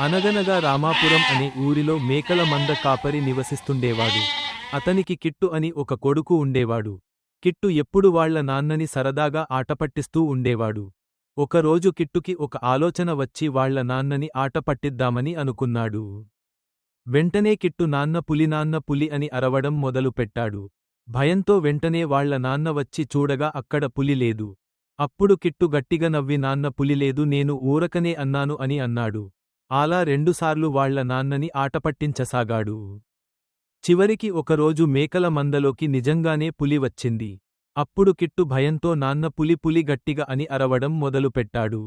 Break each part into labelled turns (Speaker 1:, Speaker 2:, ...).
Speaker 1: అనగనగా రామాపురం అనే ఊరిలో మేకల మంద కాపరి నివసిస్తుండేవాడు. అతనికి కిట్టు అని ఒక కొడుకు ఉండేవాడు. కిట్టు ఎప్పుడు వాళ్ళ నాన్నని సరదాగా ఆటపట్టిస్తూ ఉండేవాడు. ఒకరోజు కిట్టుకి ఒక ఆలోచన వచ్చి వాళ్ళ నాన్నని ఆటపట్టిద్దామని అనుకున్నాడు. వెంటనే కిట్టు నాన్న పులి నాన్న పులి అని అరవడం మొదలుపెట్టాడు భయంతో వెంటనే వాళ్ళ నాన్న వచ్చి చూడగా అక్కడ పులి లేదు. అప్పుడు కిట్టు గట్టిగా నవ్వి నాన్న పులి లేదు నేను ఊరకనే అన్నాను అని అన్నాడు. అలా రెండుసార్లు వాళ్ళ నాన్నని ఆటపట్టించసాగాడు. చివరికి ఒకరోజు మేకల మందలోకి నిజంగానే పులి వచ్చింది. అప్పుడు కిట్టు భయంతో నాన్న పులి పులి గట్టిగా అని అరవడం మొదలుపెట్టాడు.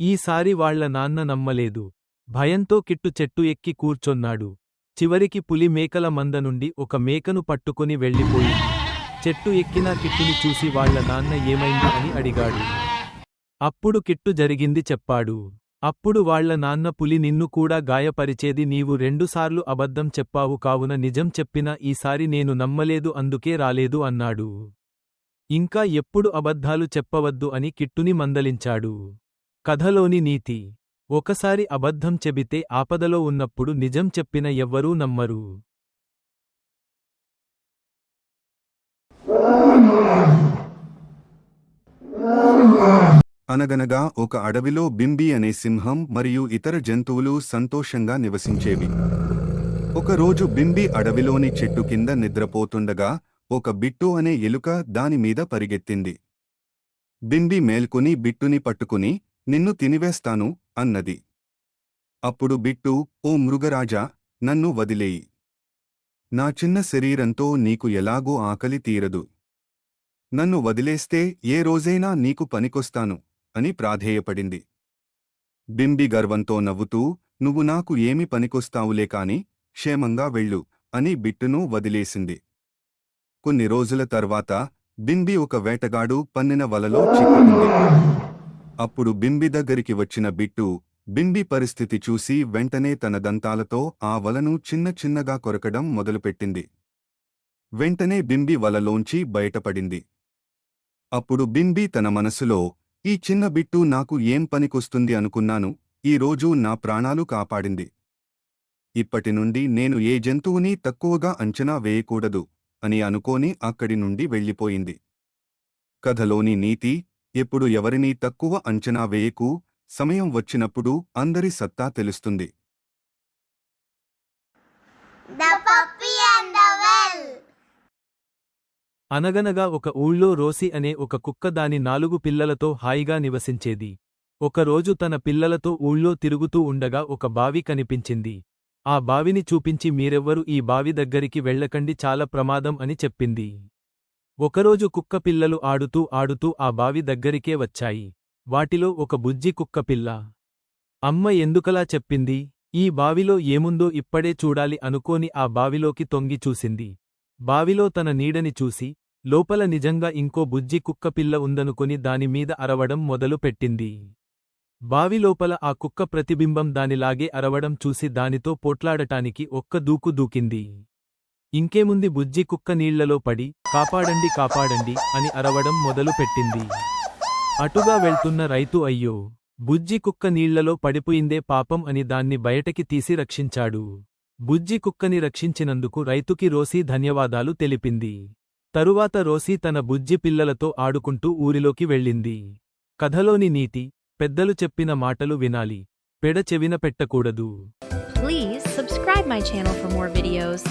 Speaker 1: ఈసారి వాళ్ళ నాన్న నమ్మలేదు. భయంతో కిట్టు చెట్టు ఎక్కి కూర్చొన్నాడు. చివరికి పులి మేకల మంద నుండి ఒక మేకను పట్టుకుని వెళ్ళిపోయి చెట్టు ఎక్కిన కిట్టుని చూసి వాళ్ళ నాన్న ఏమైంది అని అడిగాడు. అప్పుడు కిట్టు జరిగింది చెప్పాడు. అప్పుడు వాళ్ళ నాన్న పులి నిన్ను కూడా గాయపరిచేది నీవు రెండుసార్లు అబద్ధం చెప్పావు కావున నిజం చెప్పినా ఈసారి నేను నమ్మలేదు అందుకే రాలేదు అన్నాడు ఇంకా ఎప్పుడు అబద్ధాలు చెప్పవద్దు అని కిట్టుని మందలించాడు కథలోని నీతి ఒకసారి అబద్ధం చెబితే ఆపదలో ఉన్నప్పుడు నిజం చెప్పిన ఎవ్వరూ నమ్మరు
Speaker 2: అనగనగా ఒక అడవిలో బింబి అనే సింహం మరియు ఇతర జంతువులు సంతోషంగా నివసించేవి. ఒకరోజు బింబి అడవిలోని చెట్టు కింద నిద్రపోతుండగా ఒక బిట్టు అనే ఎలుక దానిమీద పరిగెత్తింది. బింబి మేల్కొని బిట్టుని పట్టుకుని నిన్ను తినివేస్తాను అన్నది. అప్పుడు బిట్టు ఓ మృగరాజా నన్ను వదిలేయి. నా చిన్న శరీరంతో నీకు ఎలాగూ ఆకలి తీరదు. నన్ను వదిలేస్తే ఏ రోజైనా నీకు పనికొస్తాను. అని ప్రాధేయపడింది. బింబి గర్వంతో నవ్వుతూ నువ్వు నాకు ఏమి పనికొస్తావులే కాని క్షేమంగా వెళ్ళు అని బిట్టును వదిలేసింది. కొన్ని రోజుల తర్వాత బింబి ఒక వేటగాడు పన్నిన వలలో చిక్కుకుంది. అప్పుడు బింబి దగ్గరికి వచ్చిన బిట్టు బింబి పరిస్థితి చూసి వెంటనే తన దంతాలతో ఆ వలను చిన్న చిన్నగా కొరకడం మొదలుపెట్టింది. వెంటనే బింబి వలలోంచి బయటపడింది. అప్పుడు బింబి తన మనసులో ఈ చిన్న బిట్టు నాకు ఏం పనికొస్తుంది అనుకున్నాను ఈ నా ప్రాణాలు కాపాడింది. ఇప్పటి నుండి నేను ఏ జంతువుని తక్కువగా అంచనా వేయకూడదు అని అనుకోని అక్కడి నుండి వెళ్ళిపోయింది. కథలోని నీతి ఎప్పుడు ఎవరినీ తక్కువ అంచనా వేయకు సమయం వచ్చినప్పుడు అందరి సత్తా తెలుస్తుంది.
Speaker 1: అనగనగా ఒక ఊళ్ళో రోసి అనే ఒక కుక్క దాని నాలుగు పిల్లలతో హాయిగా నివసించేది. ఒకరోజు తన పిల్లలతో ఊళ్ళో తిరుగుతూ ఉండగా ఒక బావి కనిపించింది. ఆ బావిని చూపించి మీరెవ్వరు ఈ బావి దగ్గరికి వెళ్ళకండి చాలా ప్రమాదం అని చెప్పింది. ఒకరోజు కుక్క పిల్లలు ఆడుతూ ఆడుతూ ఆ బావి దగ్గరికే వచ్చాయి. వాటిలో ఒక బుజ్జి కుక్క పిల్ల. అమ్మ ఎందుకలా చెప్పింది? ఈ బావిలో ఏముందో ఇప్పుడే చూడాలి అనుకోని ఆ బావిలోకి తొంగి చూసింది. బావిలో తన నీడని చూసి లోపల నిజంగా ఇంకో బుజ్జి కుక్కపిల్ల ఉందనుకొని దానిమీద అరవడం మొదలు పెట్టింది. బావి లోపల ఆ కుక్క ప్రతిబింబం దానిలాగే అరవడం చూసి దానితో పోట్లాడటానికి ఒక్క దూకు దూకింది. ఇంకేముంది బుజ్జి కుక్క నీళ్ళలో పడి కాపాడండి కాపాడండి అని అరవడం మొదలు పెట్టింది. అటుగా వెళ్తున్న రైతు అయ్యో బుజ్జి కుక్క నీళ్ళలో పడిపోయిందే పాపం అని దాన్ని బయటకి తీసి రక్షించాడు. బుజ్జి కుక్కని రక్షించినందుకు రైతుకి రోసి ధన్యవాదాలు తెలిపింది. తరువాత రోసీ తన బుజ్జి పిల్లలతో ఆడుకుంటూ ఊరిలోకి వెళ్ళింది కథలోని నీతి పెద్దలు చెప్పిన మాటలు వినాలి పెడ చెవిన పెట్టకూడదు
Speaker 3: Please subscribe my channel for more videos.